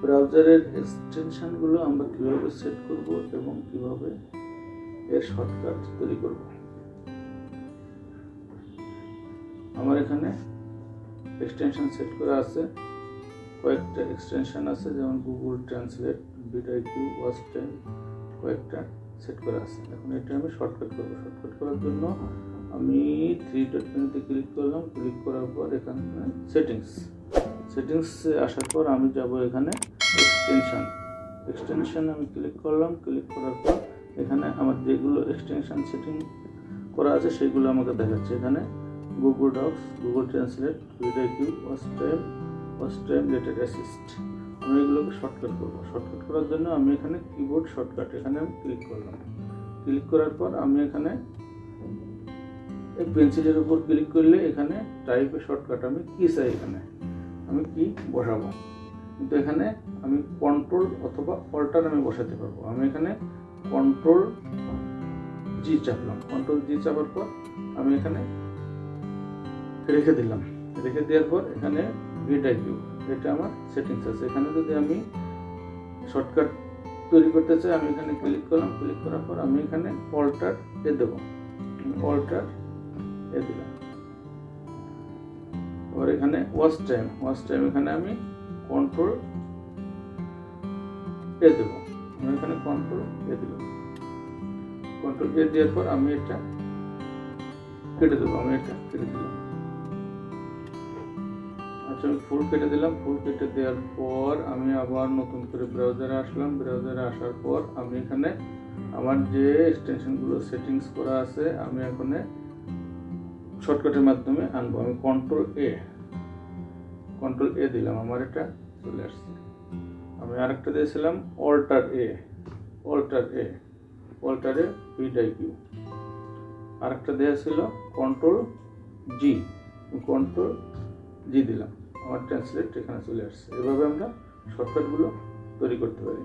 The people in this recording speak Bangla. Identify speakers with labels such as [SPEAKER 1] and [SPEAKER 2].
[SPEAKER 1] ব্রাউজারের এক্সটেনশনগুলো আমরা কীভাবে সেট করব এবং কীভাবে এর শর্টকাট তৈরি করব? আমার এখানে এক্সটেনশন সেট করা আছে। কয়েকটা এক্সটেনশন আছে, যেমন গুগল ট্রান্সলেট বিডাই কিউ ওয়াচ কয়েকটা সেট করা আছে। এখন এটা আমি শর্টকাট করব। শর্টকাট করার জন্য আমি থ্রি ডট মেনুতে ক্লিক করলাম। ক্লিক করার পর এখানে সেটিংস সেটিংস আসার পর আমি যাব এখানে এক্সটেনশন এক্সটেনশন আমি ক্লিক করলাম ক্লিক করার পর এখানে আমার যেগুলো এক্সটেনশন সেটিং করা আছে সেগুলো আমাকে দেখাচ্ছে। এখানে Google docs Google translate video Q watch time লেটেড assist আমি এগুলোকে শর্টকাট করব। শর্টকাট করার জন্য আমি এখানে কিবোর্ড শর্টকাট এখানে আমি ক্লিক করলাম। ক্লিক করার পর আমি এখানে এই পেন্সিলের উপর ক্লিক করলে এখানে টাইপের শর্টকাট আমি কি চাই এখানে? আমি কি বসাবো? কিন্তু এখানে আমি কন্ট্রোল অথবা অল্টার আমি বসাতে পারব। আমি এখানে কন্ট্রোল জি চাপলাম। কন্ট্রোল জি চাপার পর আমি এখানে রেখে দিলাম। রেখে দেওয়ার পর এখানে ভিটা কিউ এটা আমার সেটিংস আছে। এখানে যদি আমি শর্টকাট তৈরি করতে চাই, আমি এখানে ক্লিক করলাম। ক্লিক করার পর আমি এখানে অল্টার এ দেবো। অল্টার এ দিলাম। এবার এখানে ওয়াচ টাইম ওয়াচ টাইম এখানে আমি কন্ট্রোল এ দেবো। আমি এখানে কন্ট্রোল এ দিলাম কন্ট্রোল এ দেওয়ার পর আমি এটা কেটে দেবো, আমি এটা কেটে দিলাম। আচ্ছা আমি ফুল কেটে দিলাম। ফুল কেটে দেওয়ার পর আমি আবার নতুন করে ব্রাউজারে আসলাম। ব্রাউজারে আসার পর আমি এখানে আমার যে এক্সটেনশনগুলো সেটিংস করা আছে, আমি এখানে শর্টকাটের মাধ্যমে আনব। আমি কন্ট্রোল এ কন্ট্রোল এ দিলাম, আমার এটা চলে আসছে। আমি আরেকটা দিয়েছিলাম alt A alt A alt A ভিডাই Q আরেকটা দেওয়া ছিল কন্ট্রোল জি কন্ট্রোল জি দিলাম। আমার ট্রান্সলেট এখানে চলে আসছে। এভাবে আমরা শর্টকাটগুলো তৈরি করতে পারি।